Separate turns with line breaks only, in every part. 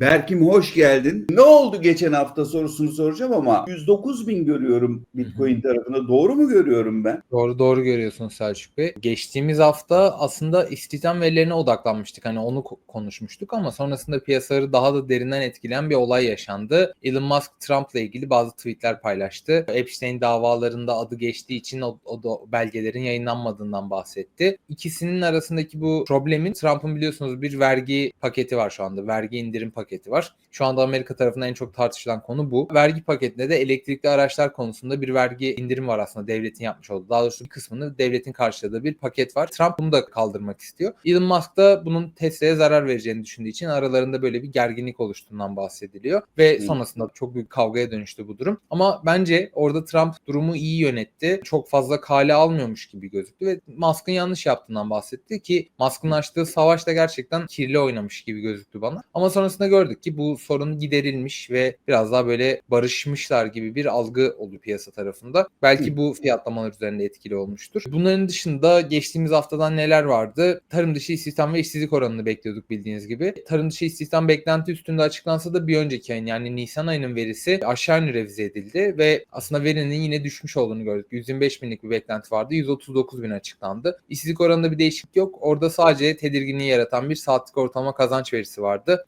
Berkim hoş geldin. Ne oldu geçen hafta sorusunu soracağım ama 109 bin görüyorum Bitcoin tarafında. Doğru mu görüyorum ben?
Doğru doğru görüyorsun Selçuk Bey. Geçtiğimiz hafta aslında istihdam verilerine odaklanmıştık. Hani onu ko- konuşmuştuk ama sonrasında piyasaları daha da derinden etkileyen bir olay yaşandı. Elon Musk Trump'la ilgili bazı tweetler paylaştı. Epstein davalarında adı geçtiği için o, o da belgelerin yayınlanmadığından bahsetti. İkisinin arasındaki bu problemin Trump'ın biliyorsunuz bir vergi paketi var şu anda. Vergi indirim paketi var. Şu anda Amerika tarafından en çok tartışılan konu bu. Vergi paketinde de elektrikli araçlar konusunda bir vergi indirim var aslında devletin yapmış olduğu. Daha doğrusu bir kısmını devletin karşıladığı bir paket var. Trump bunu da kaldırmak istiyor. Elon Musk da bunun Tesla'ya zarar vereceğini düşündüğü için aralarında böyle bir gerginlik oluştuğundan bahsediliyor. Ve sonrasında çok büyük kavgaya dönüştü bu durum. Ama bence orada Trump durumu iyi yönetti. Çok fazla kale almıyormuş gibi gözüktü ve Musk'ın yanlış yaptığından bahsetti ki Musk'ın açtığı savaş da gerçekten kirli oynamış gibi gözüktü bana. Ama sonrasında gördük ki bu sorun giderilmiş ve biraz daha böyle barışmışlar gibi bir algı oldu piyasa tarafında. Belki bu fiyatlamalar üzerinde etkili olmuştur. Bunların dışında geçtiğimiz haftadan neler vardı? Tarım dışı istihdam ve işsizlik oranını bekliyorduk bildiğiniz gibi. Tarım dışı istihdam beklenti üstünde açıklansa da bir önceki ayın yani Nisan ayının verisi aşağı yönlü revize edildi ve aslında verinin yine düşmüş olduğunu gördük. 125 binlik bir beklenti vardı. 139 bin açıklandı. İşsizlik oranında bir değişiklik yok. Orada sadece tedirginliği yaratan bir saatlik ortalama kazanç verisi vardı.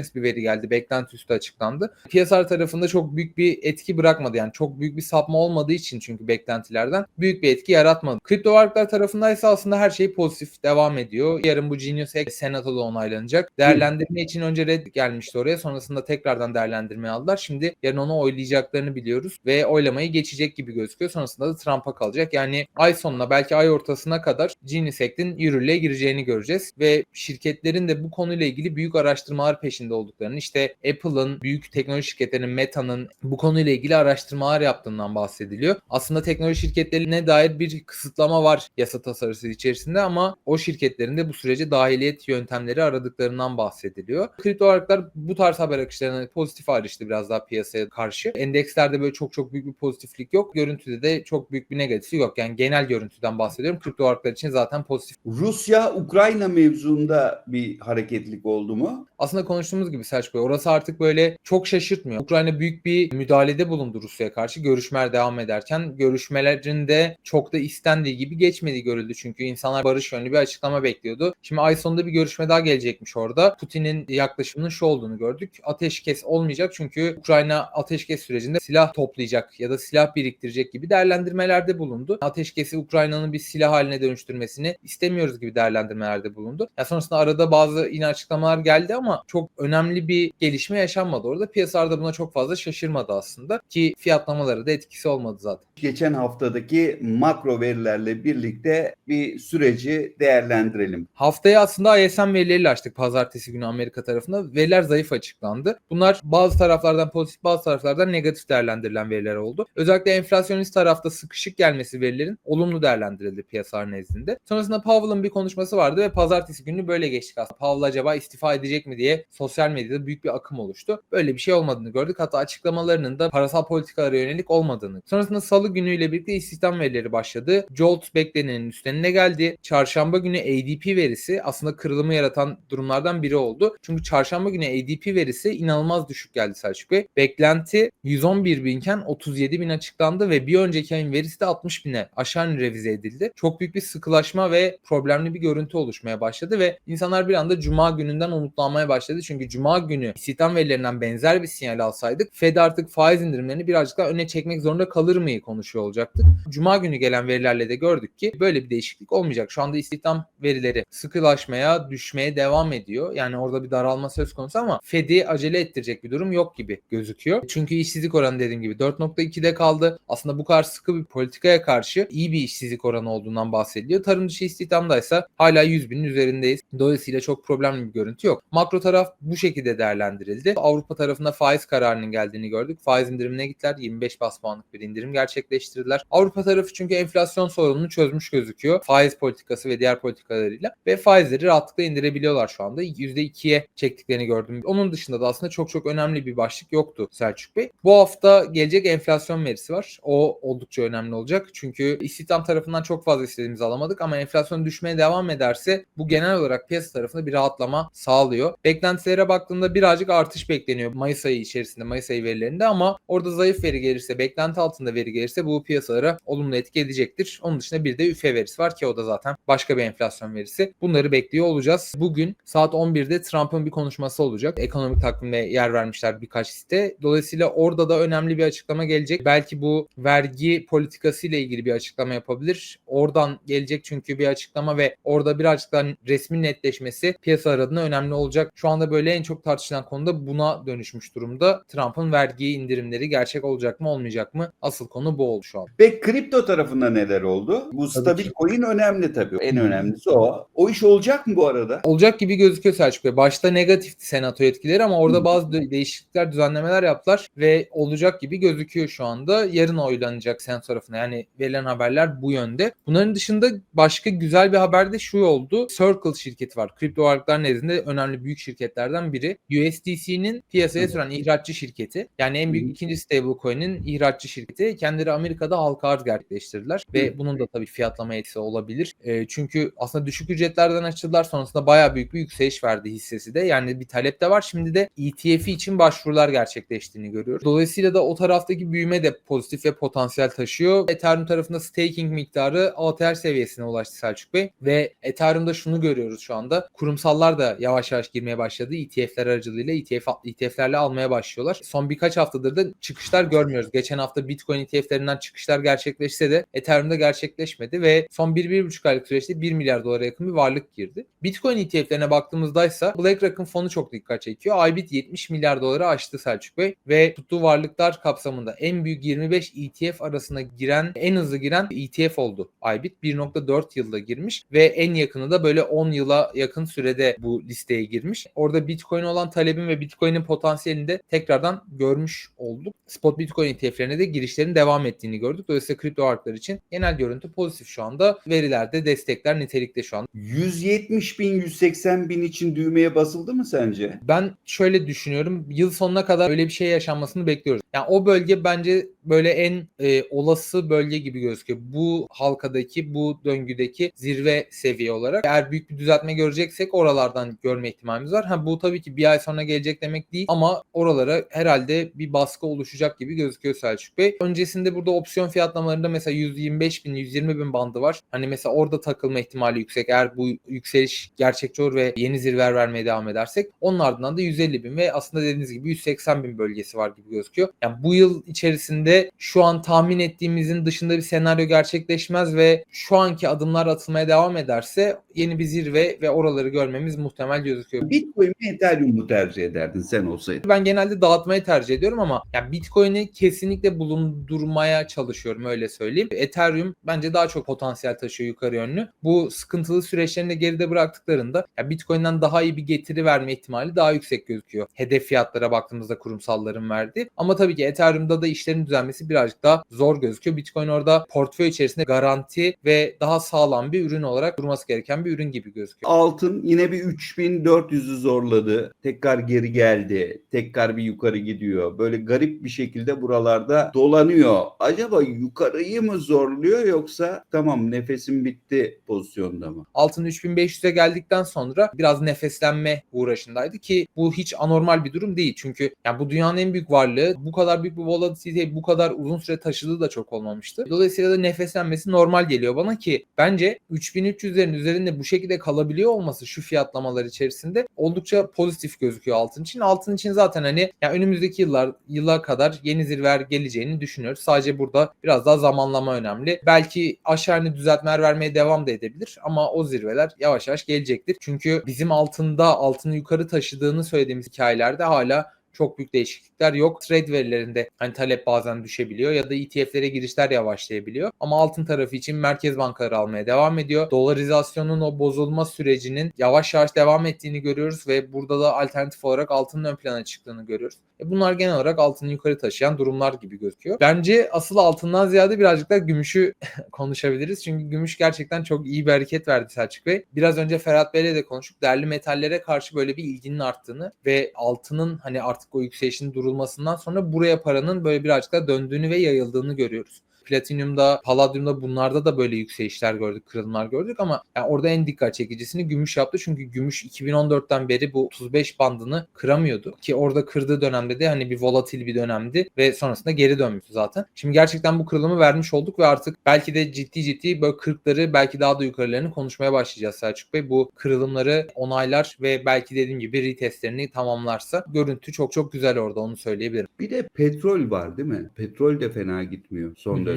Enflasyonist bir veri geldi. Beklenti üstü açıklandı. Piyasalar tarafında çok büyük bir etki bırakmadı. Yani çok büyük bir sapma olmadığı için çünkü beklentilerden büyük bir etki yaratmadı. Kripto varlıklar tarafındaysa aslında her şey pozitif devam ediyor. Yarın bu Genius X Senato'da onaylanacak. Değerlendirme için önce red gelmişti oraya. Sonrasında tekrardan değerlendirmeye aldılar. Şimdi yarın onu oylayacaklarını biliyoruz ve oylamayı geçecek gibi gözüküyor. Sonrasında da Trump'a kalacak. Yani ay sonuna belki ay ortasına kadar Genius Act'in yürürlüğe gireceğini göreceğiz ve şirketlerin de bu konuyla ilgili büyük araştırmalar peşinde olduklarını işte Apple'ın, büyük teknoloji şirketlerinin, Meta'nın bu konuyla ilgili araştırmalar yaptığından bahsediliyor. Aslında teknoloji şirketlerine dair bir kısıtlama var yasa tasarısı içerisinde ama o şirketlerin de bu sürece dahiliyet yöntemleri aradıklarından bahsediliyor. Kripto varlıklar bu tarz haber akışlarına pozitif ayrıştı biraz daha piyasaya karşı. Endekslerde böyle çok çok büyük bir pozitiflik yok. Görüntüde de çok büyük bir negatifi yok. Yani genel görüntüden bahsediyorum. Kripto varlıklar için zaten pozitif
Rusya-Ukrayna mevzuunda bir hareketlik oldu mu?
aslında konuştuğumuz gibi Selçuk Bey orası artık böyle çok şaşırtmıyor. Ukrayna büyük bir müdahalede bulundu Rusya'ya karşı görüşmeler devam ederken görüşmelerin de çok da istendiği gibi geçmediği görüldü. Çünkü insanlar barış yönlü bir açıklama bekliyordu. Şimdi ay sonunda bir görüşme daha gelecekmiş orada. Putin'in yaklaşımının şu olduğunu gördük. Ateşkes olmayacak çünkü Ukrayna ateşkes sürecinde silah toplayacak ya da silah biriktirecek gibi değerlendirmelerde bulundu. Ateşkesi Ukrayna'nın bir silah haline dönüştürmesini istemiyoruz gibi değerlendirmelerde bulundu. Ya sonrasında arada bazı yine açıklamalar geldi ama çok önemli bir gelişme yaşanmadı orada. Piyasalar da buna çok fazla şaşırmadı aslında ki fiyatlamaları da etkisi olmadı zaten.
Geçen haftadaki makro verilerle birlikte bir süreci değerlendirelim.
Haftaya aslında ISM verileriyle açtık pazartesi günü Amerika tarafında. Veriler zayıf açıklandı. Bunlar bazı taraflardan pozitif bazı taraflardan negatif değerlendirilen veriler oldu. Özellikle enflasyonist tarafta sıkışık gelmesi verilerin olumlu değerlendirildi piyasalar nezdinde. Sonrasında Powell'ın bir konuşması vardı ve pazartesi günü böyle geçtik aslında. Powell acaba istifa edecek mi diye sosyal medyada büyük bir akım oluştu. Böyle bir şey olmadığını gördük. Hatta açıklamalarının da parasal politikalara yönelik olmadığını. Sonrasında salı günüyle birlikte istihdam verileri başladı. Jolt beklenenin üstüne geldi. Çarşamba günü ADP verisi aslında kırılımı yaratan durumlardan biri oldu. Çünkü çarşamba günü ADP verisi inanılmaz düşük geldi Selçuk Bey. Beklenti 111 binken 37 bin açıklandı ve bir önceki ayın verisi de 60 bine aşağı revize edildi. Çok büyük bir sıkılaşma ve problemli bir görüntü oluşmaya başladı ve insanlar bir anda cuma gününden umutlanmaya başladı. Çünkü cuma günü istihdam verilerinden benzer bir sinyal alsaydık Fed artık faiz indirimlerini birazcık daha öne çekmek zorunda kalır mıyı konuşuyor olacaktık. Cuma günü gelen verilerle de gördük ki böyle bir değişiklik olmayacak. Şu anda istihdam verileri sıkılaşmaya, düşmeye devam ediyor. Yani orada bir daralma söz konusu ama Fed'i acele ettirecek bir durum yok gibi gözüküyor. Çünkü işsizlik oranı dediğim gibi 4.2'de kaldı. Aslında bu kadar sıkı bir politikaya karşı iyi bir işsizlik oranı olduğundan bahsediliyor. Tarım dışı istihdamdaysa hala 100 binin üzerindeyiz. Dolayısıyla çok problemli bir görüntü yok. Makro taraf şekilde değerlendirildi. Avrupa tarafında faiz kararının geldiğini gördük. Faiz indirimine gittiler. 25 bas puanlık bir indirim gerçekleştirdiler. Avrupa tarafı çünkü enflasyon sorununu çözmüş gözüküyor. Faiz politikası ve diğer politikalarıyla ve faizleri rahatlıkla indirebiliyorlar şu anda. %2'ye çektiklerini gördüm. Onun dışında da aslında çok çok önemli bir başlık yoktu Selçuk Bey. Bu hafta gelecek enflasyon verisi var. O oldukça önemli olacak. Çünkü istihdam tarafından çok fazla istediğimizi alamadık ama enflasyon düşmeye devam ederse bu genel olarak piyasa tarafında bir rahatlama sağlıyor. Beklentileri verilere baktığında birazcık artış bekleniyor Mayıs ayı içerisinde, Mayıs ayı verilerinde ama orada zayıf veri gelirse, beklenti altında veri gelirse bu piyasalara olumlu etki edecektir. Onun dışında bir de üfe verisi var ki o da zaten başka bir enflasyon verisi. Bunları bekliyor olacağız. Bugün saat 11'de Trump'ın bir konuşması olacak. Ekonomik takvime yer vermişler birkaç site. Dolayısıyla orada da önemli bir açıklama gelecek. Belki bu vergi politikası ile ilgili bir açıklama yapabilir. Oradan gelecek çünkü bir açıklama ve orada birazcık daha resmi netleşmesi piyasalar adına önemli olacak. Şu anda böyle en çok tartışılan konuda buna dönüşmüş durumda. Trump'ın vergi indirimleri gerçek olacak mı olmayacak mı? Asıl konu bu oldu şu an.
Ve kripto tarafında neler oldu? Bu stabil
ki.
coin önemli tabii. En önemlisi o. O iş olacak mı bu arada?
Olacak gibi gözüküyor Selçuk Bey. Başta negatifti senato etkileri ama orada bazı de- değişiklikler, düzenlemeler yaptılar ve olacak gibi gözüküyor şu anda. Yarın oylanacak senato tarafına. Yani verilen haberler bu yönde. Bunların dışında başka güzel bir haber de şu oldu. Circle şirketi var. Kripto varlıklar nezdinde önemli büyük şirketlerden biri. USDC'nin piyasaya süren ihraççı şirketi. Yani en büyük ikinci stablecoin'in ihraççı şirketi. Kendileri Amerika'da halka arz gerçekleştirdiler ve bunun da tabii fiyatlama etkisi olabilir. E, çünkü aslında düşük ücretlerden açıldılar. Sonrasında bayağı büyük bir yükseliş verdi hissesi de. Yani bir talep de var. Şimdi de ETF'i için başvurular gerçekleştiğini görüyoruz. Dolayısıyla da o taraftaki büyüme de pozitif ve potansiyel taşıyor. Ethereum tarafında staking miktarı ATR seviyesine ulaştı Selçuk Bey. Ve Ethereum'da şunu görüyoruz şu anda. Kurumsallar da yavaş yavaş girmeye başladı. ETF'ler aracılığıyla ETF, ETF'lerle almaya başlıyorlar. Son birkaç haftadır da çıkışlar görmüyoruz. Geçen hafta Bitcoin ETF'lerinden çıkışlar gerçekleşse de Ethereum'da gerçekleşmedi ve son 1-1,5 aylık süreçte 1 milyar dolara yakın bir varlık girdi. Bitcoin ETF'lerine baktığımızda ise BlackRock'ın fonu çok dikkat çekiyor. IBIT 70 milyar dolara aştı Selçuk Bey ve tuttuğu varlıklar kapsamında en büyük 25 ETF arasına giren, en hızlı giren ETF oldu. IBIT 1.4 yılda girmiş ve en yakını da böyle 10 yıla yakın sürede bu listeye girmiş. Orada Bitcoin olan talebin ve Bitcoin'in potansiyelini de tekrardan görmüş olduk. Spot Bitcoin ETF'lerine de girişlerin devam ettiğini gördük. Dolayısıyla kripto varlıklar için genel görüntü pozitif şu anda. Verilerde destekler nitelikte şu an.
170 bin, 180 bin için düğmeye basıldı mı sence?
Ben şöyle düşünüyorum. Yıl sonuna kadar öyle bir şey yaşanmasını bekliyoruz. Yani o bölge bence böyle en e, olası bölge gibi gözüküyor. Bu halkadaki, bu döngüdeki zirve seviye olarak. Eğer büyük bir düzeltme göreceksek oralardan görme ihtimalimiz var. Ha bu tabii ki bir ay sonra gelecek demek değil ama oralara herhalde bir baskı oluşacak gibi gözüküyor Selçuk Bey. Öncesinde burada opsiyon fiyatlamalarında mesela 125 bin, 120 bin bandı var. Hani mesela orada takılma ihtimali yüksek. Eğer bu yükseliş gerçekçi olur ve yeni zirveler vermeye devam edersek onun ardından da 150 bin ve aslında dediğiniz gibi 180 bin bölgesi var gibi gözüküyor. Yani bu yıl içerisinde şu an tahmin ettiğimizin dışında bir senaryo gerçekleşmez ve şu anki adımlar atılmaya devam ederse yeni bir zirve ve oraları görmemiz muhtemel gözüküyor.
Bitcoin mi Ethereum mu tercih ederdin sen olsaydın?
Ben genelde dağıtmayı tercih ediyorum ama yani Bitcoin'i kesinlikle bulundurmaya çalışıyorum öyle söyleyeyim. Ethereum bence daha çok potansiyel taşıyor yukarı yönlü. Bu sıkıntılı süreçlerini de geride bıraktıklarında yani Bitcoin'den daha iyi bir getiri verme ihtimali daha yüksek gözüküyor. Hedef fiyatlara baktığımızda kurumsalların verdiği. Ama tabii ki Ethereum'da da işlerin düzenmesi birazcık daha zor gözüküyor. Bitcoin orada portföy içerisinde garanti ve daha sağlam bir ürün olarak durması gereken bir ürün gibi gözüküyor.
Altın yine bir 3400'ü zorladı. Tekrar geri geldi. Tekrar bir yukarı gidiyor. Böyle garip bir şekilde buralarda dolanıyor. Acaba yukarıyı mı zorluyor yoksa tamam nefesim bitti pozisyonda mı?
Altın 3500'e geldikten sonra biraz nefeslenme uğraşındaydı ki bu hiç anormal bir durum değil. Çünkü yani bu dünyanın en büyük varlığı bu kadar büyük bir volatility bu kadar uzun süre taşıdığı da çok olmamıştı. Dolayısıyla da nefeslenmesi normal geliyor bana ki bence 3300'lerin üzerinde bu şekilde kalabiliyor olması şu fiyatlamalar içerisinde oldukça pozitif gözüküyor altın için. Altın için zaten hani yani önümüzdeki yıllar yıla kadar yeni zirveler geleceğini düşünüyoruz. Sadece burada biraz daha zamanlama önemli. Belki aşağı yönlü düzeltmeler vermeye devam da edebilir ama o zirveler yavaş yavaş gelecektir. Çünkü bizim altında altını yukarı taşıdığını söylediğimiz hikayelerde hala çok büyük değişiklikler yok. Trade verilerinde hani talep bazen düşebiliyor ya da ETF'lere girişler yavaşlayabiliyor. Ama altın tarafı için merkez bankaları almaya devam ediyor. Dolarizasyonun o bozulma sürecinin yavaş yavaş devam ettiğini görüyoruz ve burada da alternatif olarak altının ön plana çıktığını görüyoruz. E bunlar genel olarak altını yukarı taşıyan durumlar gibi gözüküyor. Bence asıl altından ziyade birazcık da gümüşü konuşabiliriz. Çünkü gümüş gerçekten çok iyi bir hareket verdi Selçuk Bey. Biraz önce Ferhat Bey'le de konuştuk. Değerli metallere karşı böyle bir ilginin arttığını ve altının hani artık o yükselişin durulmasından sonra buraya paranın böyle birazcık da döndüğünü ve yayıldığını görüyoruz. Platinum'da, Palladium'da bunlarda da böyle yükselişler gördük, kırılımlar gördük ama yani orada en dikkat çekicisini gümüş yaptı. Çünkü gümüş 2014'ten beri bu 35 bandını kıramıyordu. Ki orada kırdığı dönemde de hani bir volatil bir dönemdi ve sonrasında geri dönmüştü zaten. Şimdi gerçekten bu kırılımı vermiş olduk ve artık belki de ciddi ciddi böyle 40'ları belki daha da yukarılarını konuşmaya başlayacağız Selçuk Bey. Bu kırılımları onaylar ve belki dediğim gibi retestlerini tamamlarsa görüntü çok çok güzel orada onu söyleyebilirim.
Bir de petrol var değil mi? Petrol de fena gitmiyor son
Hı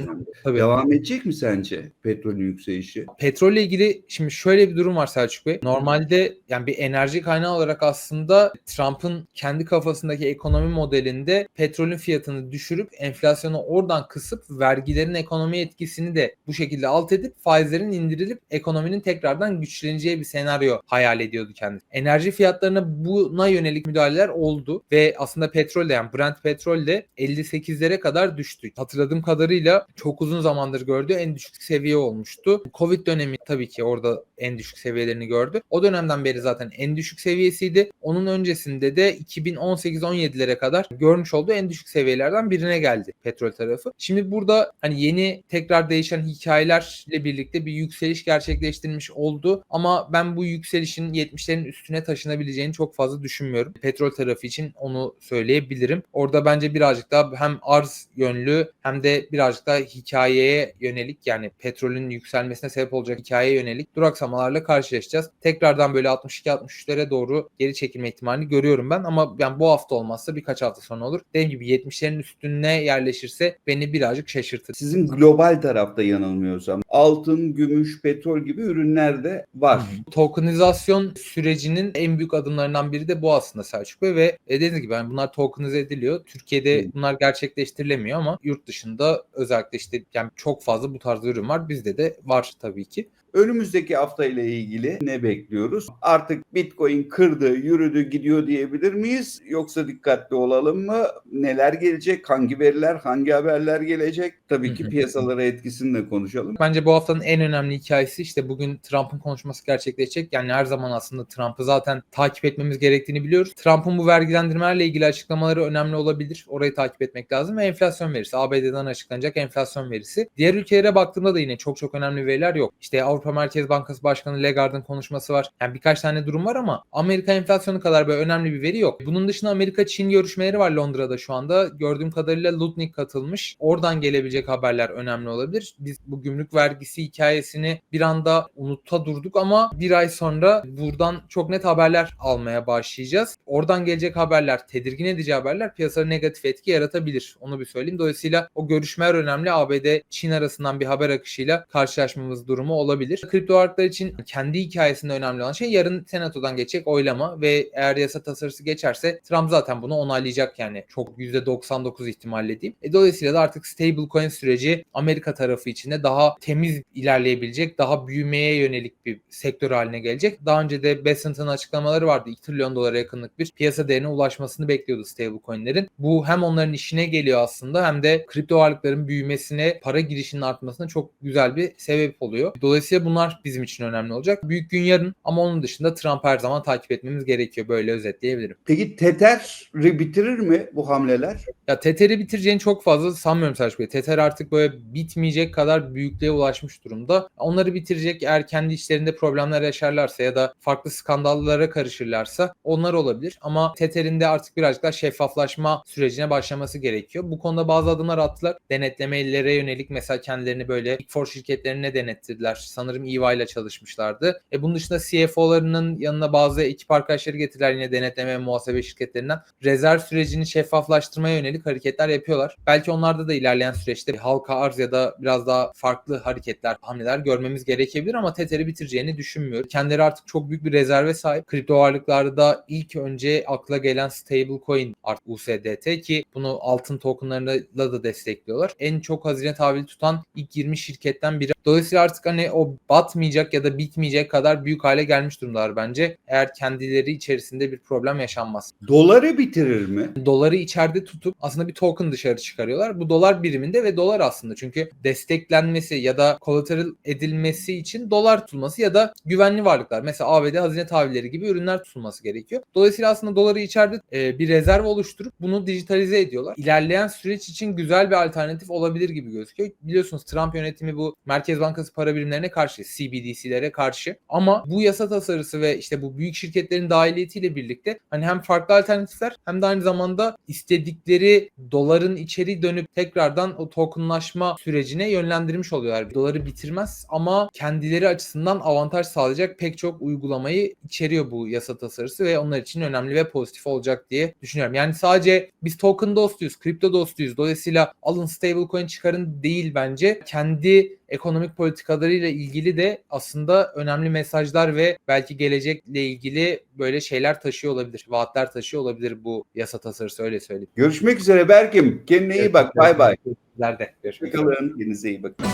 Tabii.
Devam edecek mi sence petrolün yükselişi?
Petrolle ilgili şimdi şöyle bir durum var Selçuk Bey. Normalde yani bir enerji kaynağı olarak aslında Trump'ın kendi kafasındaki ekonomi modelinde petrolün fiyatını düşürüp enflasyonu oradan kısıp vergilerin ekonomi etkisini de bu şekilde alt edip faizlerin indirilip ekonominin tekrardan güçleneceği bir senaryo hayal ediyordu kendisi. Enerji fiyatlarına buna yönelik müdahaleler oldu ve aslında petrol de yani Brent petrol de 58'lere kadar düştü. Hatırladığım kadarıyla çok uzun zamandır gördüğü en düşük seviye olmuştu. Covid dönemi tabii ki orada en düşük seviyelerini gördü. O dönemden beri zaten en düşük seviyesiydi. Onun öncesinde de 2018-17'lere kadar görmüş olduğu en düşük seviyelerden birine geldi petrol tarafı. Şimdi burada hani yeni tekrar değişen hikayelerle birlikte bir yükseliş gerçekleştirilmiş oldu ama ben bu yükselişin 70'lerin üstüne taşınabileceğini çok fazla düşünmüyorum. Petrol tarafı için onu söyleyebilirim. Orada bence birazcık daha hem arz yönlü hem de birazcık daha hikayeye yönelik yani petrolün yükselmesine sebep olacak hikayeye yönelik duraksamalarla karşılaşacağız. Tekrardan böyle 62-63'lere doğru geri çekilme ihtimalini görüyorum ben ama yani bu hafta olmazsa birkaç hafta sonra olur. Dediğim gibi 70'lerin üstüne yerleşirse beni birazcık şaşırtır.
Sizin global tarafta yanılmıyorsam altın, gümüş, petrol gibi ürünler de var.
Tokenizasyon sürecinin en büyük adımlarından biri de bu aslında Selçuk Bey ve e, dediğiniz gibi yani bunlar tokenize ediliyor. Türkiye'de
Hı.
bunlar gerçekleştirilemiyor ama yurt dışında özellikle işte yani çok fazla bu tarz ürün var. Bizde de var tabii ki.
Önümüzdeki hafta ile ilgili ne bekliyoruz? Artık Bitcoin kırdı, yürüdü, gidiyor diyebilir miyiz? Yoksa dikkatli olalım mı? Neler gelecek? Hangi veriler, hangi haberler gelecek? Tabii ki piyasalara etkisini de konuşalım.
Bence bu haftanın en önemli hikayesi işte bugün Trump'ın konuşması gerçekleşecek. Yani her zaman aslında Trump'ı zaten takip etmemiz gerektiğini biliyoruz. Trump'ın bu vergilendirmelerle ilgili açıklamaları önemli olabilir. Orayı takip etmek lazım ve enflasyon verisi. ABD'den açıklanacak enflasyon verisi. Diğer ülkelere baktığımda da yine çok çok önemli veriler yok. İşte Avrupa Merkez Bankası Başkanı Lagarde'ın konuşması var. Yani birkaç tane durum var ama Amerika enflasyonu kadar böyle önemli bir veri yok. Bunun dışında Amerika-Çin görüşmeleri var Londra'da şu anda. Gördüğüm kadarıyla Lutnick katılmış. Oradan gelebilecek haberler önemli olabilir. Biz bu gümrük vergisi hikayesini bir anda unuta durduk ama bir ay sonra buradan çok net haberler almaya başlayacağız. Oradan gelecek haberler, tedirgin edici haberler piyasada negatif etki yaratabilir. Onu bir söyleyeyim. Dolayısıyla o görüşmeler önemli. ABD Çin arasından bir haber akışıyla karşılaşmamız durumu olabilir. Kripto varlıklar için kendi hikayesinde önemli olan şey yarın senatodan geçecek oylama ve eğer yasa tasarısı geçerse Trump zaten bunu onaylayacak yani. Çok %99 ihtimalle diyeyim. E, dolayısıyla da artık stablecoin süreci Amerika tarafı içinde daha temiz ilerleyebilecek, daha büyümeye yönelik bir sektör haline gelecek. Daha önce de Besant'ın açıklamaları vardı. 2 trilyon dolara yakınlık bir piyasa değerine ulaşmasını bekliyordu stablecoin'lerin. Bu hem onların işine geliyor aslında hem de kripto varlıkların büyümesine, para girişinin artmasına çok güzel bir sebep oluyor. Dolayısıyla bunlar bizim için önemli olacak. Büyük gün yarın ama onun dışında Trump her zaman takip etmemiz gerekiyor. Böyle özetleyebilirim.
Peki Tether'i bitirir mi bu hamleler?
Ya Tether'i bitireceğini çok fazla sanmıyorum Selçuk Bey. Tether artık böyle bitmeyecek kadar büyüklüğe ulaşmış durumda. Onları bitirecek eğer kendi işlerinde problemler yaşarlarsa ya da farklı skandallara karışırlarsa onlar olabilir. Ama Tether'in de artık birazcık daha şeffaflaşma sürecine başlaması gerekiyor. Bu konuda bazı adımlar attılar. Denetlemelere yönelik mesela kendilerini böyle Big Four şirketlerine denettirdiler. Sanırım EY ile çalışmışlardı. E bunun dışında CFO'larının yanına bazı ekip arkadaşları getirdiler yine denetleme muhasebe şirketlerinden. Rezerv sürecini şeffaflaştırmaya yönelik hareketler yapıyorlar. Belki onlarda da ilerleyen süreçte halka arz ya da biraz daha farklı hareketler, hamleler görmemiz gerekebilir ama Tether'i bitireceğini düşünmüyorum. Kendileri artık çok büyük bir rezerve sahip. Kripto varlıklarda ilk önce akla gelen stablecoin artık USDT ki bunu altın tokenlarıyla da destekliyorlar. En çok hazine tahvili tutan ilk 20 şirketten biri Dolayısıyla artık hani o batmayacak ya da bitmeyecek kadar büyük hale gelmiş durumdalar bence. Eğer kendileri içerisinde bir problem yaşanmaz.
Doları bitirir mi?
Doları içeride tutup aslında bir token dışarı çıkarıyorlar. Bu dolar biriminde ve dolar aslında çünkü desteklenmesi ya da collateral edilmesi için dolar tutulması ya da güvenli varlıklar mesela ABD hazine tahvilleri gibi ürünler tutulması gerekiyor. Dolayısıyla aslında doları içeride e, bir rezerv oluşturup bunu dijitalize ediyorlar. İlerleyen süreç için güzel bir alternatif olabilir gibi gözüküyor. Biliyorsunuz Trump yönetimi bu Merkez Bankası para birimlerine karşı, CBDC'lere karşı ama bu yasa tasarısı ve işte bu büyük şirketlerin dahiliyetiyle birlikte hani hem farklı alternatifler hem de aynı zamanda istedikleri doların içeri dönüp tekrardan o tokenlaşma sürecine yönlendirmiş oluyorlar. Doları bitirmez ama kendileri açısından avantaj sağlayacak pek çok uygulamayı içeriyor bu yasa tasarısı ve onlar için önemli ve pozitif olacak diye düşünüyorum. Yani sadece biz token dostuyuz, kripto dostuyuz. Dolayısıyla alın stablecoin çıkarın değil bence. Kendi ekonomik politikalarıyla ilgili de aslında önemli mesajlar ve belki gelecekle ilgili böyle şeyler taşıyor olabilir. Vaatler taşıyor olabilir bu yasa tasarısı öyle söyleyeyim.
Görüşmek üzere Berkim. Kendine iyi bak. Bay bay.
Sizler de görüşmek üzere.
Kendinize iyi bakın.